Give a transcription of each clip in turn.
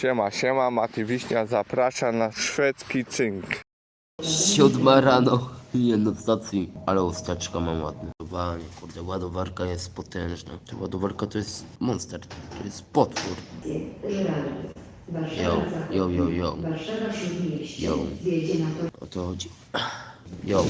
Siema, siema, Mati Wiśnia zaprasza na szwedzki cynk. Siódma rano. Nie no stacji, ale usteczka mam ładne. Ładowanie, kurde, ładowarka jest potężna. Ta ładowarka to jest monster, to jest potwór. Yo, yo, yo, yo. Yo. Na O to chodzi. Yo.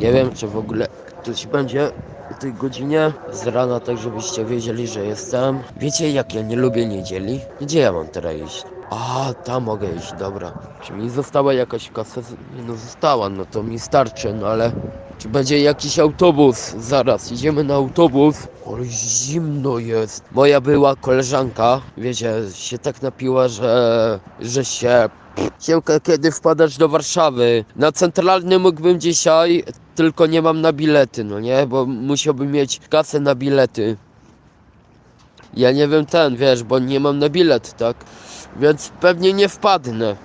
Nie wiem, czy w ogóle ktoś będzie o tej godzinie z rana, tak żebyście wiedzieli, że jestem. Wiecie, jak ja nie lubię niedzieli? Gdzie ja mam teraz iść? A, tam mogę iść, dobra. Czy mi została jakaś kasa? No została, no to mi starczy, no ale... Czy będzie jakiś autobus? Zaraz, idziemy na autobus. Ale zimno jest. Moja była koleżanka, wiecie, się tak napiła, że... że się... Siemka, kiedy wpadasz do Warszawy? Na centralny mógłbym dzisiaj, tylko nie mam na bilety, no nie? Bo musiałbym mieć kasę na bilety. Ja nie wiem ten, wiesz, bo nie mam na bilet, tak? Więc pewnie nie wpadnę.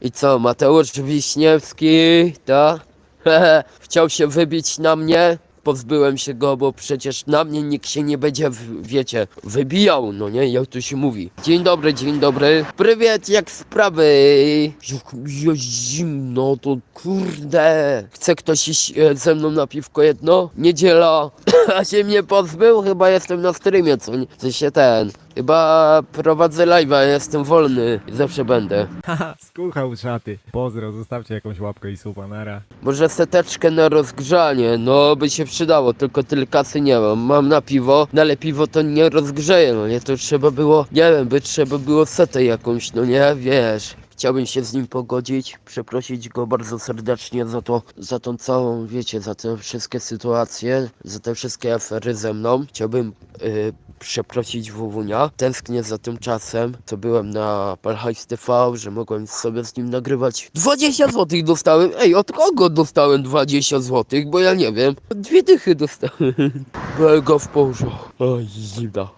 I co, Mateusz Wiśniewski, tak? Chciał się wybić na mnie? Pozbyłem się go, bo przecież na mnie nikt się nie będzie, wiecie, wybijał, no nie? Jak to się mówi. Dzień dobry, dzień dobry. Prywiet, jak sprawy? Jak jest zimno, to kurde. Chce ktoś iść e, ze mną na piwko jedno? Niedziela. A się mnie pozbył? Chyba jestem na streamie, co? W sensie ten. Chyba prowadzę live'a, jestem wolny. i Zawsze będę. Haha, skuchał szaty. Pozdro, zostawcie jakąś łapkę i supa, nara. Może seteczkę na rozgrzanie, no by się przydało, tylko tyle kasy nie mam. Mam na piwo, no ale piwo to nie rozgrzeje, no nie, to trzeba było, nie wiem, by trzeba było setę jakąś, no nie, wiesz. Chciałbym się z nim pogodzić, przeprosić go bardzo serdecznie za to, za tą całą, wiecie, za te wszystkie sytuacje, za te wszystkie afery ze mną. Chciałbym y, przeprosić Wuwunia. Tęsknię za tym czasem, co byłem na Palhajs TV, że mogłem sobie z nim nagrywać. 20 zł dostałem! Ej, od kogo dostałem 20 zł? Bo ja nie wiem. Dwie dychy dostałem. Mega w porządku. Oj, zimna.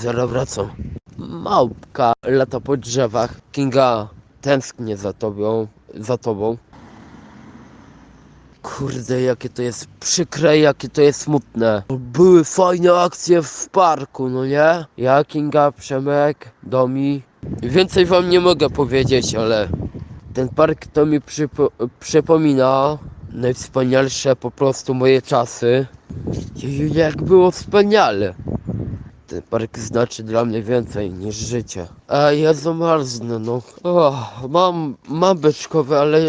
Zaraz wracam. Małpka lata po drzewach. Kinga, tęsknię za tobą. Za tobą. Kurde, jakie to jest przykre, jakie to jest smutne. Były fajne akcje w parku, no nie? Ja, Kinga, Przemek, Domi. Więcej wam nie mogę powiedzieć, ale ten park to mi przypo przypomina najwspanialsze po prostu moje czasy. Jak było wspaniale. Park znaczy dla mnie więcej niż życie. A ja zamarznę, no. O, mam, mam beczkowe, ale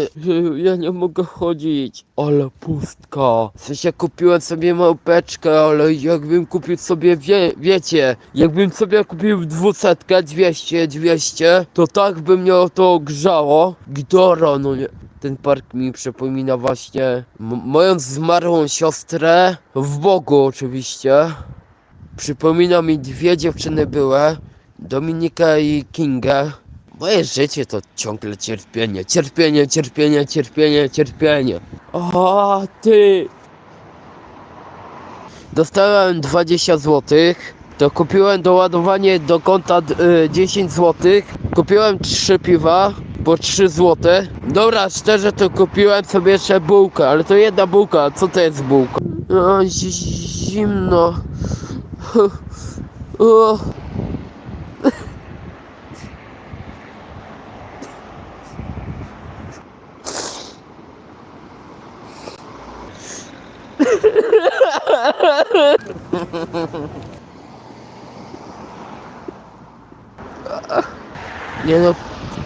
ja nie mogę chodzić. Ale pustka. W sensie kupiłem sobie małpeczkę, ale jakbym kupił sobie, wie, wiecie, jakbym sobie kupił dwusetkę, 200, 200, to tak by mnie to grzało. Gdora, no nie. Ten park mi przypomina właśnie m- moją zmarłą siostrę, w Bogu oczywiście. Przypomina mi dwie dziewczyny były, Dominika i Kingę. Moje życie to ciągle cierpienie, cierpienie, cierpienie, cierpienie, cierpienie. O, ty! Dostałem 20 zł. To kupiłem doładowanie do konta y, 10 zł. Kupiłem 3 piwa po 3 zł. Dobra, szczerze to kupiłem sobie jeszcze bułkę, ale to jedna bułka. Co to jest bułka? O, zi- zimno. Nie no,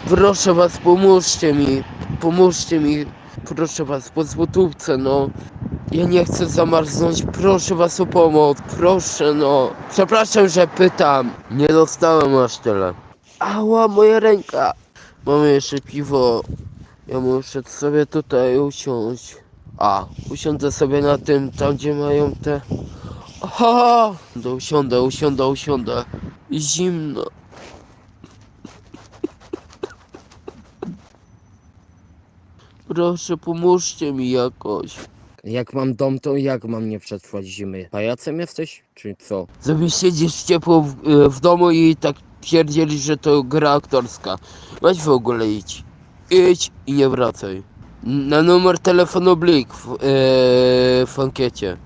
proszę was, pomóżcie mi. Pomóżcie mi. Proszę was, po złotówce, no. Ja nie chcę zamarznąć, proszę was o pomoc, proszę no. Przepraszam, że pytam. Nie dostałem aż tyle. Ała, moja ręka. Mamy jeszcze piwo. Ja muszę sobie tutaj usiąść. A, usiądę sobie na tym, tam gdzie mają te... Aha! Usiądę, usiądę, usiądę. Zimno. Proszę, pomóżcie mi jakoś. Jak mam dom, to jak mam nie przetrwać zimy? Pajacem jesteś, czy co? Zamiast siedzieć ciepło w, e, w domu i tak pierdzielić, że to gra aktorska. Weź w ogóle idź. Idź i nie wracaj. Na numer telefonu Blik w, e, w ankiecie.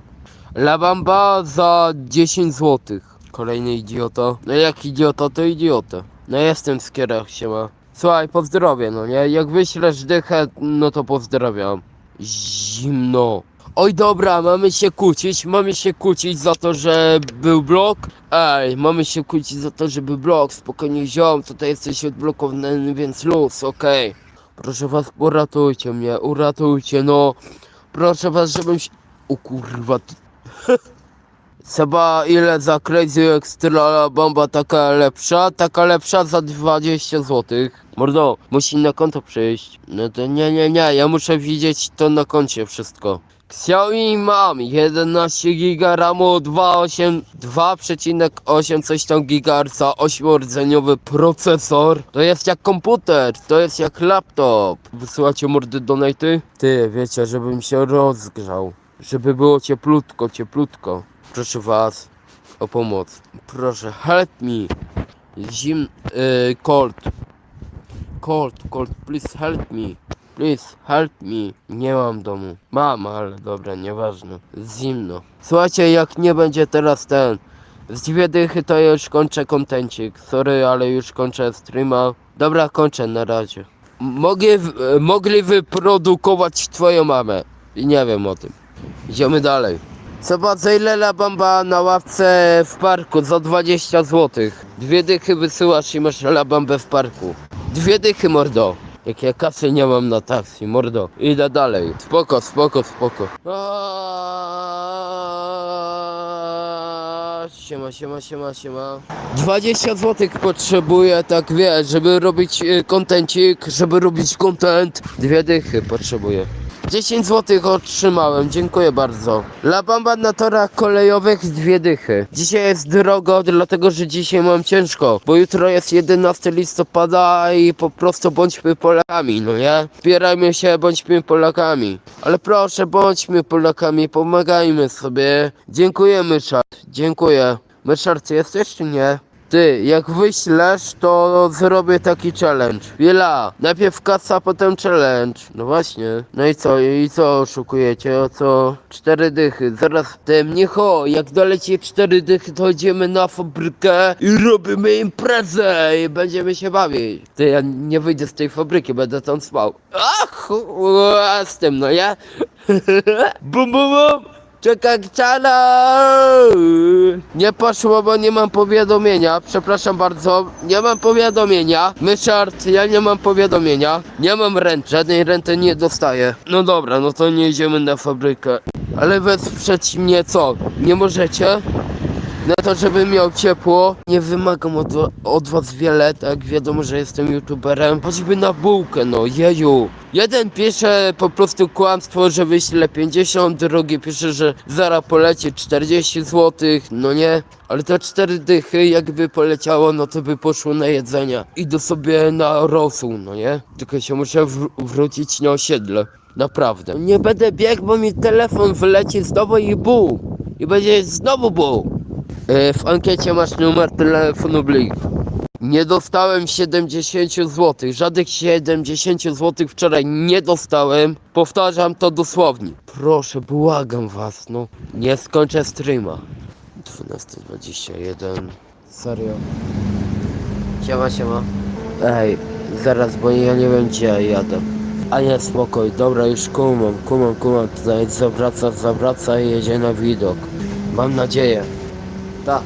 La Bamba za 10 zł. Kolejny idiota. No jak idiota, to idiota. No jestem z Kierach, siema. Słuchaj, pozdrowię, no nie? Jak wyślesz dychę, no to pozdrawiam. Zimno. Oj dobra, mamy się kłócić, mamy się kłócić za to, że był blok. Ej, mamy się kłócić za to, że był blok. Spokojnie ziom, tutaj jesteś odblokowany, więc luz, okej. Proszę was, uratujcie mnie, uratujcie, no. Proszę was, żebym się... O kurwa, Seba, ile za Crazy Extra bomba taka lepsza? Taka lepsza za 20 zł. Mordo, musi na konto przyjść. No to nie, nie, nie, ja muszę widzieć to na koncie wszystko. Xiaomi mam 11 giga RAMu 2,8 2,8 coś tam gigaherca 8-rdzeniowy procesor. To jest jak komputer, to jest jak laptop. Wysyłacie mordy donaty? Ty, wiecie, żebym się rozgrzał. Żeby było cieplutko, cieplutko. Proszę was o pomoc. Proszę, help me. Zim... Yy, cold. Cold, cold, please help me. Please help me. Nie mam domu. Mam, ale dobra, nieważne. Zimno. Słuchajcie, jak nie będzie teraz ten... Z dwie dychy to już kończę kontencik. Sorry, ale już kończę streama. Dobra, kończę na razie. M- Mogli, w- e, mogli wyprodukować twoją mamę. I nie wiem o tym. Idziemy dalej. Zobacz za ile la bamba na ławce w parku za 20 zł. Dwie dychy wysyłasz i masz la bambę w parku. Dwie dychy mordo. Jak ja kasy nie mam na taksi, mordo. Idę dalej. Spoko, spoko, spoko. Aaaa, Siema, siema, siema, siema. 20 zł potrzebuję, tak wiesz, żeby robić y, kontencik, żeby robić content. Dwie dychy potrzebuję. 10 zł otrzymałem, dziękuję bardzo. La bamba na torach kolejowych dwie dychy. Dzisiaj jest drogo, dlatego że dzisiaj mam ciężko, bo jutro jest 11 listopada i po prostu bądźmy Polakami, no nie? Wspierajmy się, bądźmy Polakami. Ale proszę, bądźmy Polakami, pomagajmy sobie. Dziękujemy, czat, dziękuję. Meszar, ty jesteś czy nie? Ty, jak wyślesz, to zrobię taki challenge. Wiela, najpierw kasa, potem challenge. No właśnie. No i co, i co oszukujecie? O co? Cztery dychy. Zaraz ty mnicho, jak doleci cztery dychy, to idziemy na fabrykę i robimy imprezę i będziemy się bawić. Ty, ja nie wyjdę z tej fabryki, będę tam spał. Ach, z tym, no ja. bum, bum, bum. Czekaj, czara! Nie poszło, bo nie mam powiadomienia. Przepraszam bardzo, nie mam powiadomienia. Myszart, ja nie mam powiadomienia. Nie mam rent, żadnej renty nie dostaję. No dobra, no to nie idziemy na fabrykę. Ale wesprzeć mnie co? Nie możecie? Na to, żebym miał ciepło, nie wymagam od, od was wiele, tak wiadomo, że jestem youtuberem. Choćby na bułkę, no jeju. Jeden pisze po prostu kłamstwo, że wyśle 50, drugi pisze, że zara poleci 40 zł, no nie. Ale te cztery dychy jakby poleciało, no to by poszło na jedzenie. Idę sobie na rosół, no nie. Tylko się muszę wr- wrócić na osiedle. Naprawdę. Nie będę biegł, bo mi telefon wyleci znowu i buł. I będzie znowu buł. E, W ankiecie masz numer telefonu Blik. Nie dostałem 70 zł. Żadnych 70 zł wczoraj nie dostałem. Powtarzam to dosłownie. Proszę, błagam was, no. Nie skończę streama. 12.21. Serio. Siema, siema. Ej, zaraz, bo ja nie wiem gdzie ja jadę. A nie, spokoj, dobra, już kumam, kumam, kumam. Tutaj zawraca, zawraca i jedzie na widok. Mam nadzieję. Tak.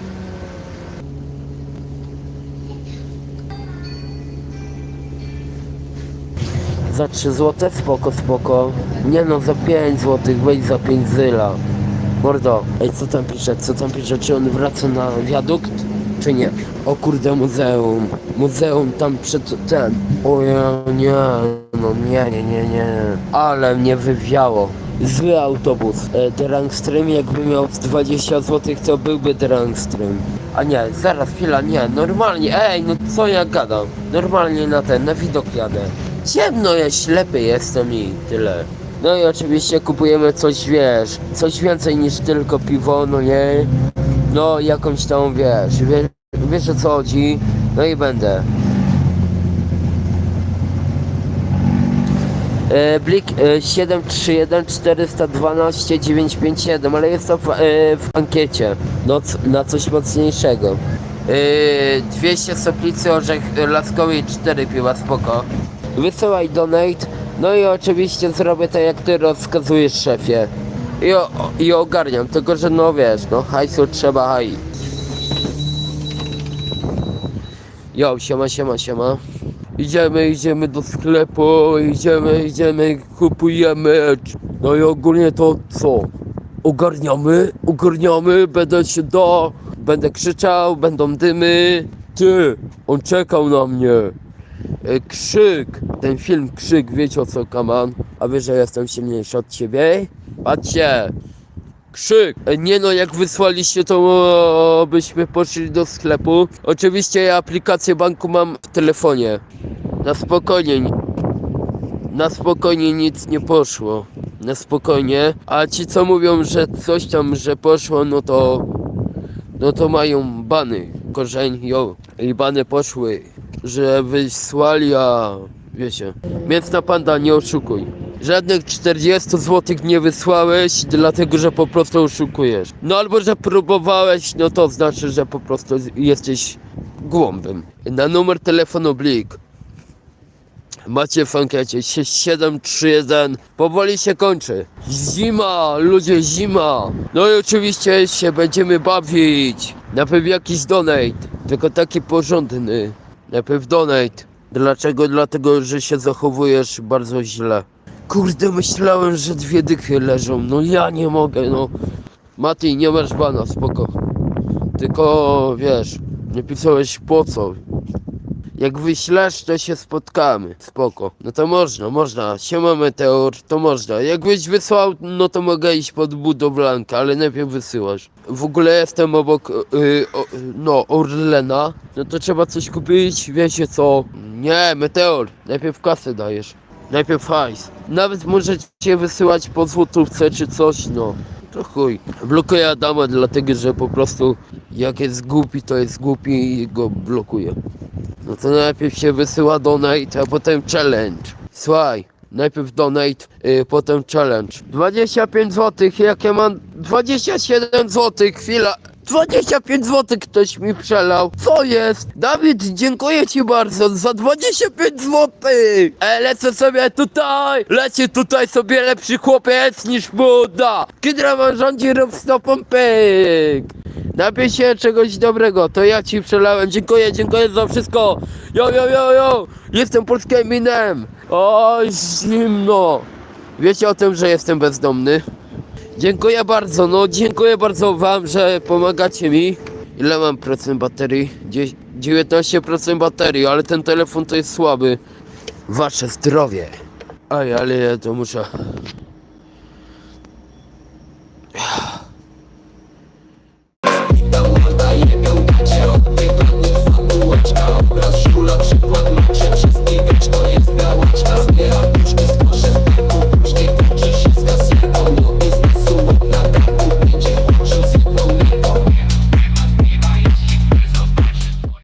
Za 3 złote? Spoko, spoko. Nie no, za 5 złotych, wejdź za 5 zyla. Mordo, ej, co tam pisze, co tam pisze, czy on wraca na wiadukt, czy nie? O kurde, muzeum, muzeum tam przed ten, o ja, nie, no nie, nie, nie, nie, ale mnie wywiało. Zły autobus. E, Drangstream jakby miał z 20 zł, to byłby Drangstream. A nie, zaraz, chwila, nie, normalnie, ej, no co ja gadam? Normalnie na ten, na widok jadę. Ciemno jest, ślepy jestem i tyle. No i oczywiście kupujemy coś, wiesz, coś więcej niż tylko piwo, no nie? No, jakąś tam, wiesz, wiesz, wiesz o co chodzi? No i będę. Blik e, 731 412 957, ale jest to w, e, w ankiecie. No, na coś mocniejszego. E, 200 soplicy orzech e, laskowy i 4 piwa, spoko. Wysyłaj donate. No i oczywiście zrobię tak jak ty rozkazujesz szefie. I, o, I ogarniam, tylko że no wiesz, no hajsu trzeba haj. Jo, siema, siema, siema. Idziemy, idziemy do sklepu, idziemy, idziemy, kupujemy. No i ogólnie to co? Ogarniamy, ogarniamy, będę się do, będę krzyczał, będą dymy. Ty, on czekał na mnie. E, Krzyk, ten film Krzyk, wiecie o co, kaman? A wiesz, że jestem silniejszy od ciebie? Patrzcie, Krzyk! E, Nie no, jak wysłaliście to o, byśmy poszli do sklepu. Oczywiście ja aplikację banku mam w telefonie. Na spokojnie. Na spokojnie nic nie poszło. Na spokojnie. A ci co mówią, że coś tam, że poszło, no to... No to mają bany. Korzeń, jo. I bany poszły. Że wysłali, a... Wiecie. Więc na panda nie oszukuj. Żadnych 40 zł nie wysłałeś, dlatego że po prostu oszukujesz. No albo że próbowałeś, no to znaczy, że po prostu jesteś głąbem. Na numer telefonu Blik. Macie w ankiecie 731. Powoli się kończy. Zima, ludzie, zima. No i oczywiście się będziemy bawić. Najpierw jakiś donate, tylko taki porządny. Najpierw donate. Dlaczego? Dlatego, że się zachowujesz bardzo źle. Kurde, myślałem, że dwie dychy leżą. No ja nie mogę, no. Mati, nie masz bana, spoko. Tylko, wiesz, nie pisałeś po co. Jak wyślesz, to się spotkamy. Spoko. No to można, można. Siema Meteor, to można. Jakbyś wysłał, no to mogę iść pod budowlankę, ale najpierw wysyłasz. W ogóle jestem obok, yy, o, no, Orlena. No to trzeba coś kupić, wiecie co? Nie, Meteor, najpierw kasę dajesz. Najpierw hajs. Nawet możecie wysyłać po złotówce czy coś, no. To chuj. Blokuję Adama dlatego, że po prostu jak jest głupi, to jest głupi i go blokuję. No to najpierw się wysyła donate, a potem challenge. Słuchaj, najpierw donate, yy, potem challenge. 25 zł, jak ja mam 27 zł, chwila. 25 zł ktoś mi przelał. Co jest? Dawid, dziękuję ci bardzo za 25 zł. E, lecę sobie tutaj. Leci tutaj sobie lepszy chłopiec niż Buda. Kidra rządzi rób stopą pyk. Napij się czegoś dobrego, to ja ci przelałem. Dziękuję, dziękuję za wszystko. Jo, jo, jo, jo. Jestem polskim Eminem. Oj, zimno. Wiecie o tym, że jestem bezdomny? Dziękuję bardzo, no dziękuję bardzo wam, że pomagacie mi. Ile mam procent baterii? Dzie- 19% baterii, ale ten telefon to jest słaby. Wasze zdrowie. Aj, ale ja to muszę